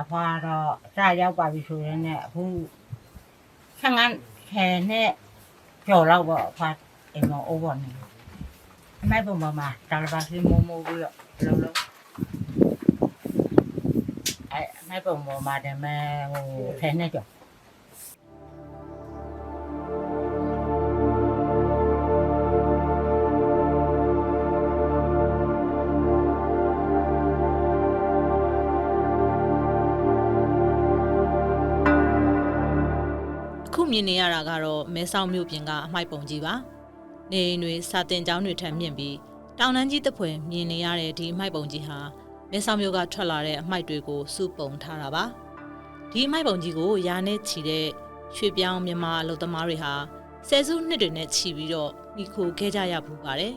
အဖွာတော့စရောက်ပါပြီဆိုရင်လည်းအခုဆန်းကန်းခဲနဲ့ကြော်တော့ပေါ့အဖွာအိမ်မအိုးပေါ်နေအမိုက်ပုံပေါ်မှာတာလပါစီမိုးမိုးပြီးတော့လုံးလုံးအဲအမိုက်ပုံပေါ်မှာတည်းမဲ့ဟိုခဲနဲ့ကြော် မြင်နေရတာကတော့မဲဆောက်မြို့ပြင်ကအမိုက်ပုံကြီးပါနေအိမ်တွေစာတင်ကျောင်းတွေထံမြင့်ပြီးတောင်တန်းကြီးတစ်ဖွဲမြင်နေရတဲ့ဒီအမိုက်ပုံကြီးဟာမဲဆောက်မြို့ကထွက်လာတဲ့အမိုက်တွေကိုစုပုံထားတာပါဒီအမိုက်ပုံကြီးကိုရာနဲ့ချီတဲ့ရွှေပြောင်းမြန်မာအလုပ်သမားတွေဟာဆယ်စုနှစ်တွေနဲ့ချီပြီးတော့မိခိုခဲ့ကြရဘူးပါတယ်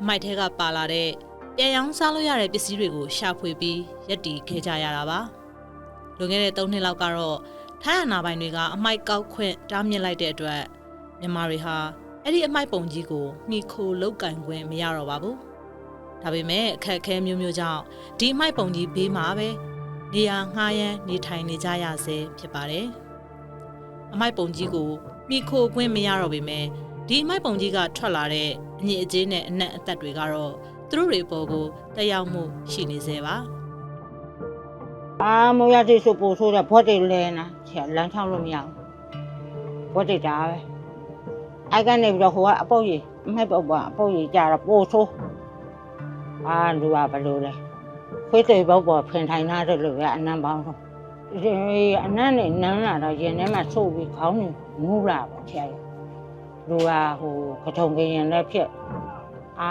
အမိုက်ထဲကပါလာတဲ့ ပြန်ရောင်းစားလို့ရတဲ့ပစ္စည်းတွေကိုရှာဖွေပြီးရက်တီခဲ့ကြရတာပါလွန်ခဲ့တဲ့၃နှစ်လောက်ကတော့ထိုင်းအာဏာပိုင်တွေကအမိုက်ကောက်ခွင့်တားမြစ်လိုက်တဲ့အတွက်မြန်မာတွေဟာအဲ့ဒီအမိုက်ပုံကြီးကိုနှီခိုလောက်ကင်ခွင့်မရတော့ပါဘူးဒါပေမဲ့အခက်အခဲမျိုးမျိုးကြောင့်ဒီအမိုက်ပုံကြီးဘေးမှာပဲနေရာငှားရမ်းနေထိုင်နေကြရဆဲဖြစ်ပါတယ်အမိုက်ပုံကြီးကိုမိခိုခွင့်မရတော့ပေမဲ့ဒီအမိုက်ပုံကြီးကထွက်လာတဲ့အညစ်အကြေးနဲ့အနက်အသက်တွေကတော့ သူတို့တွေပေါ်ကိုတက်ရောက်မှုရှိနေသေးပါအာမိုးရတိဆိုပို့ဆိုးတဲ့ဘော့တွေလဲနာချက်လမ်းထောက်လို့မရဘူးဘော့တွေဒါပဲအိုက်ကနေပြီးတော့ဟိုကအပုတ်ကြီးအမိုက်ပုတ်ပါအပုတ်ကြီးကြာတော့ပို့ဆိုးအာလူကဘယ်လိုလဲခွေးတွေဘောက်ပေါ်ဖင်ထိုင်ထားတယ်လို့ပဲအနံပေါင်းတော့ဒီအနံနဲ့နမ်းလာတော့ရင်ထဲမှာဆုပ်ပြီးခေါင်းနဲ့မူးလာပါချက်ရလူကဟိုကထုံကရင်လည်းဖြစ် အာ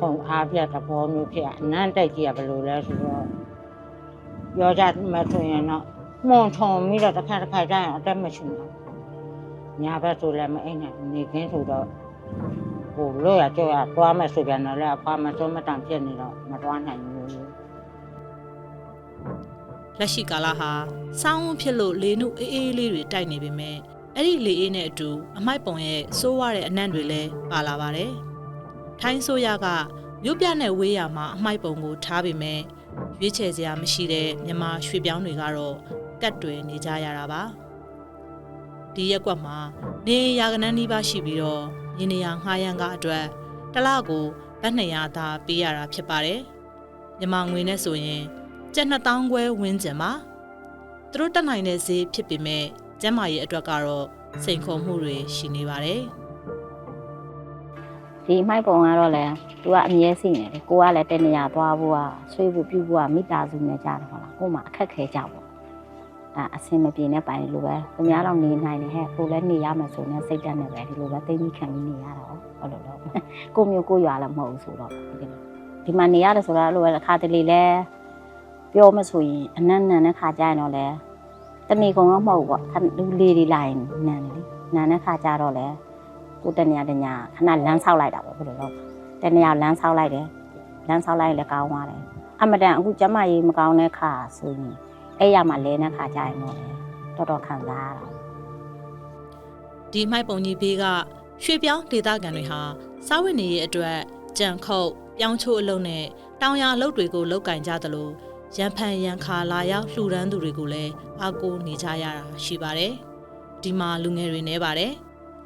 ကုန်အားပြတဲ့ဘောမျိုးဖြစ်အနံတိုက်ကြီးကဘယ်လိုလဲဆိုတော့ပြောကြမှဆိုရင်တော့မွန်ထုံပြီးတော့တစ်ခါတစ်ခါကျရင်အတက်မရှိဘူးညာဘက်ဆိုလည်းမအိမ်နဲ့နေခင်းဆိုတော့ဟိုလို့ရကြောရသွားမယ်ဆိုပြန်တော့လည်းအဖွာမစုံမတန်ဖြစ်နေတော့မသွားနိုင်ဘူးလက်ရှိကာလဟာစောင်းဖြစ်လို့လေနုအေးအေးလေးတွေတိုက်နေပေမဲ့အဲ့ဒီလေအေးနဲ့အတူအမိုက်ပုံရဲ့စိုးရတဲ့အနံ့တွေလည်းပါလာပါတယ်။ ထိုင်းဆိုရကမြို့ပြနဲ့ဝေးရမှာအမိုက်ပုံကိုထားပေမဲ့ရွေးချယ်စရာမရှိတဲ့မြန်မာရွှေပြောင်းတွေကတော့ကတ်တွယ်နေကြရတာပါ။ဒီရက်ကွက်မှာနေရာကနန်းနီးပါးရှိပြီးတော့ရင်းနေရငှားရမ်းကအတွက်တစ်လကိုဗတ်200သာပေးရတာဖြစ်ပါတယ်။မြန်မာငွေနဲ့ဆိုရင်ကျပ်2000ခွဲဝန်းကျင်ပါသူတို့တက်နိုင်တဲ့ဈေးဖြစ်ပေမဲ့ကျမ်းမာရေးအတွက်ကတော့စိန်ခေါ်မှုတွေရှိနေပါတယ် ဒီမိုက်ပုံကတော့လေသူကအမြဲစိနေတယ်ကိုကလည်းတနေရာသွားဖို့ကဆွေးဖို့ပြုဖို့ကမိသားစုနဲ့ကြတယ်ဟုတ်လားကို့မှာအခက်ခဲကြပေါ့အဲအဆင်မပြေတဲ့ပိုင်းလိုပဲသူများတော့နေနိုင်တယ်ဟဲ့ကိုလည်းနေရမယ်ဆိုရင်စိတ်တက်နေပဲဒီလိုပဲသိမိခံပြီးနေရတာဟုတ်လို့တော့ကိုမျိုးကိုရွာလည်းမဟုတ်ဘူးဆိုတော့ဒီမှာနေရတယ်ဆိုတော့အဲ့လိုပဲတစ်ခါတလေလဲပြောမဆိုရင်အနက်နန်တဲ့ခါကြရင်တော့လေတနေကုန်တော့မဟုတ်ဘူးပေါ့လူလေးတွေလာရင်နန်တယ်လေနန်တဲ့ခါကြတော့လေ ကိုတနေရတညာခဏလမ်းဆောက်လိုက်တာပေါ့ဘယ်လိုလဲတနေရလမ်းဆောက်လိုက်တယ်လမ်းဆောက်လိုက်ရင်လည်းကောင်းသွားတယ်အမတန်အခုကျမကြီးမကောင်းတဲ့ခါဆိုရင်အဲ့ရမှာလဲတဲ့ခါကြာရင်တော့လေတော်တော်ခံစားရတာဒီမိုက်ပုံကြီးဘေးကရွှေပြောင်းဒေသခံတွေဟာစားဝတ်နေရေးအတွက်ကြံခုတ်ပြောင်းချိုးအလုပ်နဲ့တောင်ယာအလုပ်တွေကိုလုပ်ကင်ကြသလိုရန်ဖန်ရန်ခါလာရောက်လှူဒန်းသူတွေကိုလည်းအားကိုးနေကြရတာရှိပါတယ်ဒီမှာလူငယ်တွေနေပါတယ်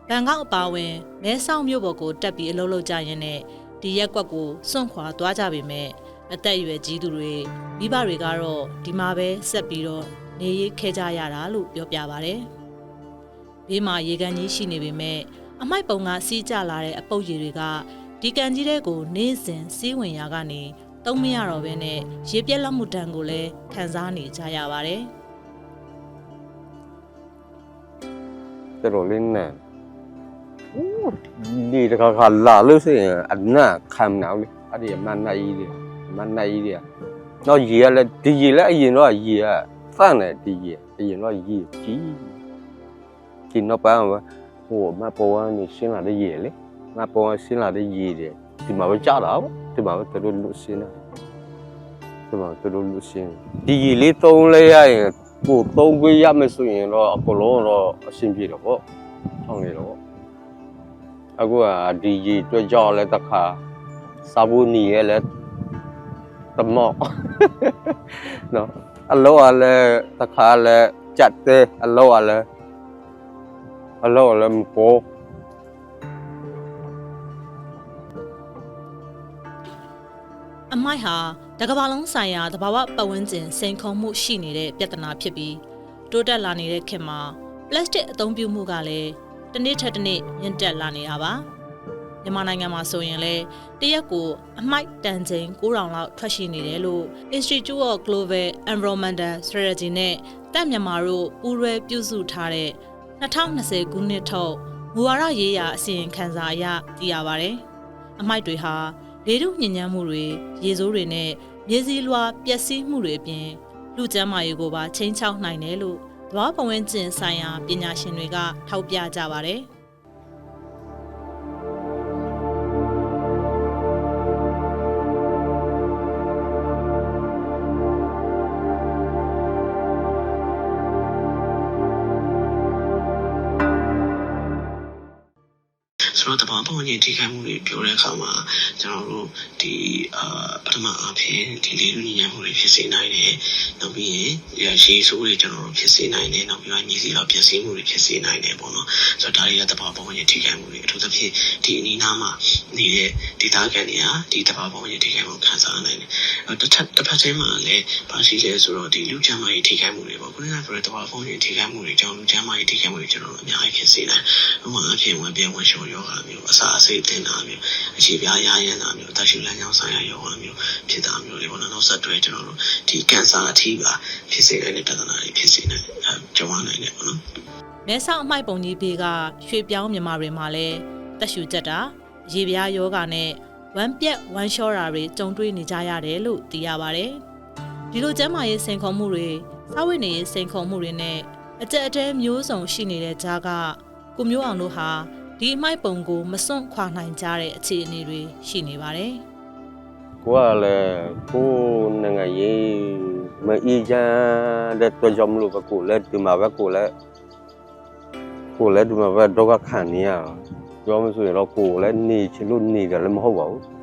ဘန်ကောက်အပါအဝင်မဲဆောက်မြို့ပေါ်ကိုတက်ပြီးအလုပ်လုပ်ကြရင်းနဲ့ဒီရက်ကွက်ကိုစွန့်ခွာသွားကြပေမဲ့အသက်အရွယ်ကြီးသူတွေမိဘတွေကတော့ဒီမှာပဲဆက်ပြီးတော့နေရေးခဲကြရတာလို့ပြောပြပါတယ်ဘေးမှာရေကန်ကြီးရှိနေပေမဲ့အမိုက်ပုံကစီးကျလာတဲ့အပုပ်ရည်တွေကဒီကန်ကြီးတဲ့ကိုနေစဉ်စီးဝင်ရာကနေတုံးမရတော့ဘဲနဲ့ရေပြက်လက်မှုတန်ကိုလည်းခံစားနေကြရပါတယ်တော်တော်လေးနန် ဒီတခါခါလာလို့ဆိုရင်အနက်ခံမနောက်လေအဲ့ဒီမန်နိုင်ကြီးတွေမန်နိုင်ကြီးတွေတော့ရေကလည်းဒီရေလည်းအရင်တော့ရေကဖန့်တယ်ဒီရေအရင်တော့ရေကြီးဒီနောက်ပိုင်းမှာဟိုမပေါ်ဝမ်းနေရှင်းလာတဲ့ရေလေမပေါ်ဝမ်းရှင်းလာတဲ့ရေတွေဒီမှာပဲကြာတာပေါ့ဒီမှာပဲတော်တော်လွတ်ရှင်းတာဒီမှာတော်တော်လွတ်ရှင်းဒီရေလေးသုံးလဲရရင်ကိုသုံးခွေးရမယ်ဆိုရင်တော့အကုန်လုံးတော့အဆင်ပြေတော့ပေါ့ထောင်းနေတော့ပေါ့ အခုကဒီရေတွက်ကြောက်လဲတစ်ခါစာဘူးနီရဲ့လဲတမော့နော်အလောကလည်းတစ်ခါလဲကြက်သေးအလောကလည်းအလောကလည်းမပေါ်အမိုက်ဟာတကဘာလုံးဆိုင်ရာတဘာဝပတ်ဝန်းကျင်စိန်ခေါ်မှုရှိနေတဲ့ပြဿနာဖြစ်ပြီးတိုးတက်လာနေတဲ့ခေတ်မှာပလတ်စတစ်အသုံးပြုမှုကလည်း တစ်နေ့ထက်တစ်နေ့မြင့်တက်လာနေတာပါမြန်မာနိုင်ငံမှာဆိုရင်လည်းတရက်ကိုအမိုက်တန်ချိန်9000လောက်ထွက်ရှိနေတယ်လို့ Institute of Global Environmental Strategy နဲ့တပ်မြန်မာတို့ပူးတွဲပြုစုထားတဲ့2020ခုနှစ်ထုတ်မူဝါဒရေးရာအစီရင်ခံစာအရသိရပါဗျ။အမိုက်တွေဟာလေထုညဉ့်ညမ်းမှုတွေရေဆိုးတွေနဲ့မြေစည်းလွှာပျက်စီးမှုတွေအပြင်လူကျန်းမာရေးကိုပါချိန်ချောက်နိုင်တယ်လို့ သဘာဝပတ်ဝန်းကျင်ဆိုင်ရာပညာရှင်တွေကထောက်ပြကြပါတယ်။ ဆိုတော့တဘာပုံရင်ထိခိုက်မှုတွေပြောတဲ့အခါမှာကျွန်တော်တို့ဒီအာပထမအဖြစ်ဒီလေးလူညီညာမှုတွေဖြစ်စေနိုင်တယ်။နောက်ပြီးရင်ရေဆိုးတွေကျွန်တော်တို့ဖြစ်စေနိုင်တယ်။နောက်ပြီးတော့ညီစီတော့ဖြစ်စေမှုတွေဖြစ်စေနိုင်တယ်ပေါ့နော်။ဆိုတော့ဒါတွေကတဘာပုံရင်ထိခိုက်မှုတွေအထူးသဖြင့်ဒီအနီးနားမှာနေတဲ့ဒေသခံတွေကဒီတဘာပုံရင်ထိခိုက်မှုခံစားနိုင်တယ်။အဲတစ်ထပ်တစ်ဖက်ချင်းမှာလည်းပါရှိလဲဆိုတော့ဒီလူချမ်းမကြီးထိခိုက်မှုတွေပေါ့။ခုနကပြောတဲ့တဘာပုံရင်ထိခိုက်မှုတွေကြောင့်လူချမ်းမကြီးထိခိုက်မှုတွေကျွန်တော်တို့အများကြီးဖြစ်စေနိုင်။ဥပမာအဖြစ်ဝင်ပြဝင်ရှုံယောဂမျိုးအစာအစိတ်တင်တာမျိုးအခြေပြားရရမ်းတာမျိုးအသက်ရှူလမ်းကြောင်းဆိုင်ရာယောဂမျိုးဖြစ်တာမျိုးတွေပေါ့နော်နောက်ဆက်တွဲကျွန်တော်တို့ဒီကင်ဆာအထိပါဖြစ်စေတဲ့ပြဿနာတွေဖြစ်စေနိုင်အဲကြုံရနိုင်တယ်ပေါ့နော်မဲဆောက်အမိုက်ပုံကြီးဘေးကရွှေပြောင်းမြန်မာတွေမှာလည်းတက်ရှူကြက်တာရေပြားယောဂနဲ့ဝမ်းပြက်ဝမ်းလျှောတာတွေကြုံတွေ့နေကြရတယ်လို့သိရပါတယ်။ဒီလိုကျန်းမာရေးစိန်ခေါ်မှုတွေစာဝတ်နေရေးစိန်ခေါ်မှုတွေနဲ့အကြက်အတဲမျိုးစုံရှိနေတဲ့ကြားကကိုမျိုးအောင်တို့ဟာ ဒီအမိုက်ပုံကိုမစွန့်ခွာနိုင်ကြတဲ့အခြေအနေတွေရှိနေပါတယ်။ကိုကလည်းကိုနိုင်ငံရေးမအီဂျန်တဲ့တော့ကြောင့်မလို့ပဲကိုလည်းဒီမှာပဲကိုလည်းကိုလည်းဒီမှာပဲတော့ကခံနေရတာပြောမဆိုရင်တော့ကိုလည်းနေချင်လို့နေတယ်လည်းမဟုတ်ပါဘူး